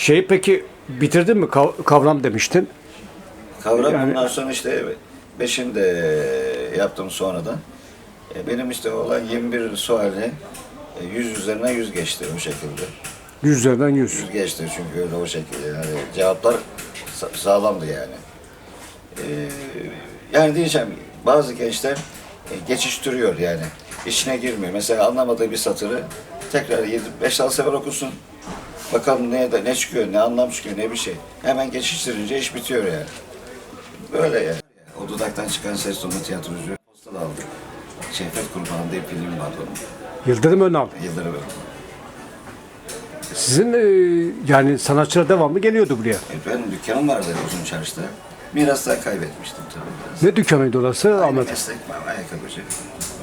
Şey peki bitirdin mi Kav- kavram demiştin. Kavram Yani- bundan sonra işte beşini de yaptım sonradan. E, Benim işte olan 21 suali e, 100 üzerinden 100 geçti o şekilde. Yüz üzerinden yüz. 100 geçti çünkü öyle o şekilde yani cevaplar sa- sağlamdı yani. E, yani diyeceğim bazı gençler e, geçiştiriyor yani. İçine girmiyor. Mesela anlamadığı bir satırı tekrar 5-6 sefer okusun. Bakalım ne, ne çıkıyor, ne anlam çıkıyor, ne bir şey. Hemen geçiştirince iş bitiyor yani. Böyle yani. O dudaktan çıkan ses tonu tiyatrocu postal aldı. Şehvet Kurbanı diye film vardı onun. Yıldırım Önal. Yıldırım. Sizin e, yani sanatçılar devamlı geliyordu buraya. E, benim dükkanım vardı uzun çarşıda. Mirastan kaybetmiştim tabii. Biraz. Ne dükkanıydı orası Aynı Ahmet? meslek ayakkabıcı.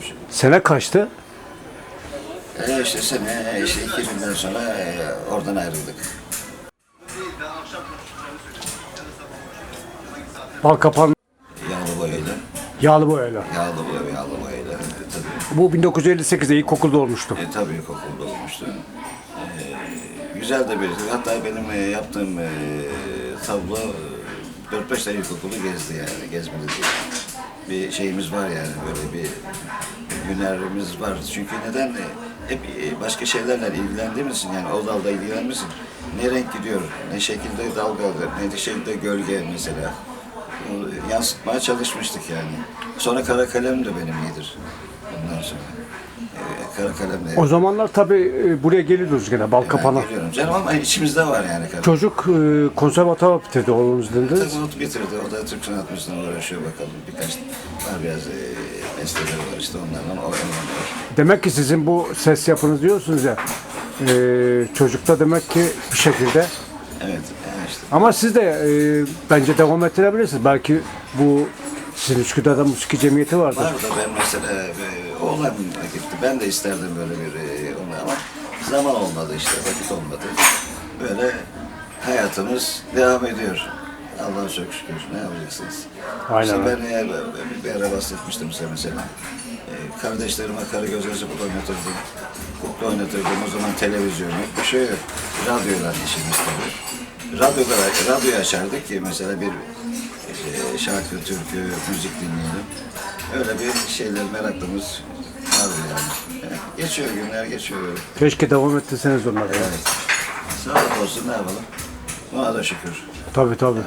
Şey. Sene kaçtı? E işte sene, işte 2000'den sonra e, oradan ayrıldık. Bal kapan Yağlı boyayla, yağlı boyayla. yağlı boya, yağlı boyayla. E, tabii. Bu 1958'de ilkokulda olmuştu. E, tabii ilkokulda olmuştu. E, güzel de bir, hatta benim e, yaptığım e, tablo e, 4-5 tane ilkokulu gezdi yani, gezmedi değil. Bir şeyimiz var yani, böyle bir hünerimiz var. Çünkü neden? E, Hep e, başka şeylerle ilgilendiğimiz için yani o dalda ilgilenmişsin. Ne renk gidiyor, ne şekilde dalgalı, ne de şekilde gölge mesela. Yansıtmaya çalışmıştık yani. Sonra kara kalem de benim iyidir. Ondan sonra. E, kara. O zamanlar tabii e, buraya geliyordunuz gene bal kapana. Ben geliyorum canım ama içimizde var yani kara. Çocuk e, konservatuvar bitirdi oğlunuz dediniz. Tabii bitirdi. O da Türk sanat müziğine uğraşıyor bakalım. Birkaç var biraz e, var işte onlardan oynuyorlar. Demek ki sizin bu ses yapınız diyorsunuz ya. e, çocukta demek ki bir şekilde. Evet, yani işte. Ama siz de e, bence devam ettirebilirsiniz. Belki bu sizin Üsküdar'da musiki cemiyeti vardır. Var da ben mesela e, oğlan gitti. Ben de isterdim böyle bir e, onu ama zaman olmadı işte, vakit olmadı. Böyle hayatımız devam ediyor. Allah'a çok şükür. Ne yapacaksınız? Aynen İşte ben e, bir ara bahsetmiştim size mesela. E, kardeşlerime karı göz yazıp oynatırdım. Kukla oynatırdım. O zaman televizyon yok. Bir şey yok. Radyoyla işimiz tabii. Radyoda, radyoyu açardık ki mesela bir şarkı, türkü, müzik dinleyelim. Öyle bir şeyler meraklımız vardı yani. Evet, Geçiyor günler geçiyor. Keşke devam ettirseniz onları. Evet. Sağlık olsun ne yapalım. Buna da şükür. Tabii tabii.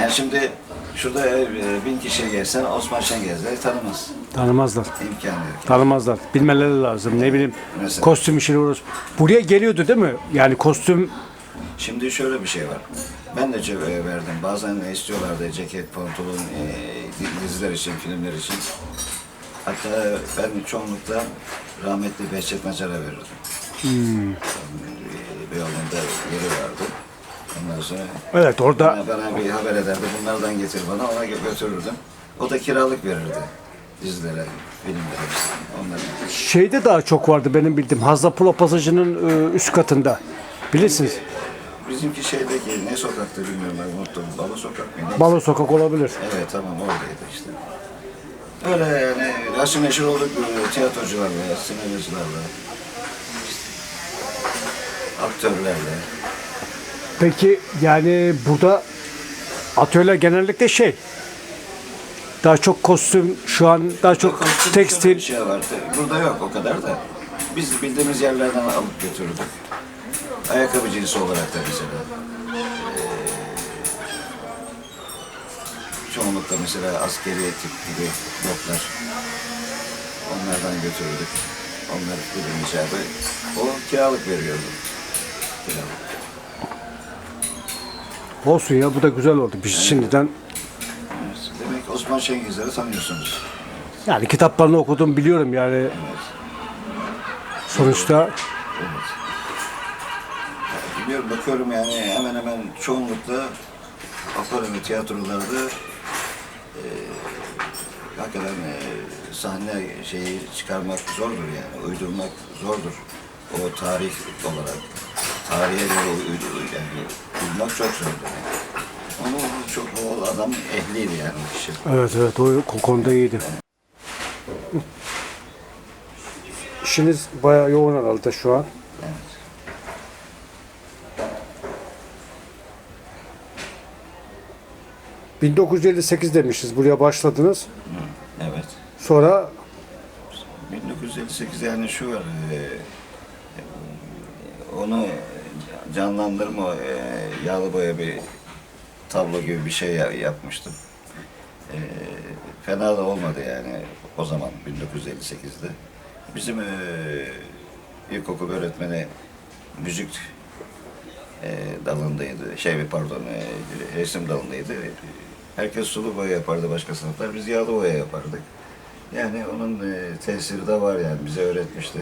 Yani şimdi şurada e, bin kişi gelsen Osman Şengezleri tanımaz. Tanımazlar. İmkanı yok. Tanımazlar. Bilmeleri lazım. Ne bileyim Mesela. kostüm işini uğraş. Buraya geliyordu değil mi? Yani kostüm Şimdi şöyle bir şey var. Ben de e, verdim. Bazen istiyorlardı ceket, pantolon e, diziler için, filmler için. Hatta ben çoğunlukla rahmetli Behçet Macar'a verirdim. Hmm. Beyoğlu'nda yeri vardı. Ondan sonra evet orada bana, bana bir haber ederdi. Bunlardan getir bana, ona gö- götürürdüm. O da kiralık verirdi dizilere, filmlere. işte. Onları. şeyde daha çok vardı benim bildiğim. Hazla Pro pasajının e, üst katında. Bilirsiniz. Bizimki şeydeki ne sokaktı bilmiyorum ben unuttum. Balo sokak mıydı? Balo sokak olabilir. Evet tamam oradaydı işte. Öyle yani haşır neşir olduk böyle tiyatrocularla, sinemacılarla, işte, aktörlerle. Peki yani burada atölye genellikle şey daha çok kostüm şu an daha çok Kostüm tekstil şey vardı. Burada yok o kadar da. Biz bildiğimiz yerlerden alıp götürdük. Ayakkabı cinsi olarak da mesela. Ee, çoğunlukla mesela askeri tip gibi botlar. Onlardan götürdük. Onları dediğim icabı. O kiralık veriyordu. Kiralık. olsun ya bu da güzel oldu. Biz şimdiden Demek ki Osman Şengizler'i tanıyorsunuz. yani kitaplarını okudum biliyorum yani sonuçta bakıyorum yani hemen hemen çoğunlukla opera ve tiyatrolarda e, hakikaten e, sahne şeyi çıkarmak zordur yani, uydurmak zordur. O tarih olarak, tarihe göre uydu, yani uymak çok zordur. Yani. Onu çok o adam ehliydi yani o kişi. evet evet o, o konuda iyiydi. İşiniz bayağı yoğun herhalde şu an. 1958 demişiz. Buraya başladınız. Evet. Sonra 1958 yani şu var, e, onu canlandırma, e, yağlı boya bir tablo gibi bir şey ya- yapmıştım. E, fena da olmadı yani o zaman 1958'de. Bizim e, ilkokul öğretmeni müzik e, dalındaydı, şey pardon e, resim dalındaydı. Herkes sulu boya yapardı başka sınıflar, biz yağlı boya yapardık. Yani onun e, tesiri de var yani bize öğretmişti.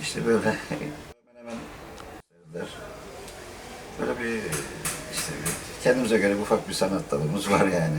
İşte böyle hemen hemen. Böyle bir işte kendimize göre ufak bir sanat dalımız var yani.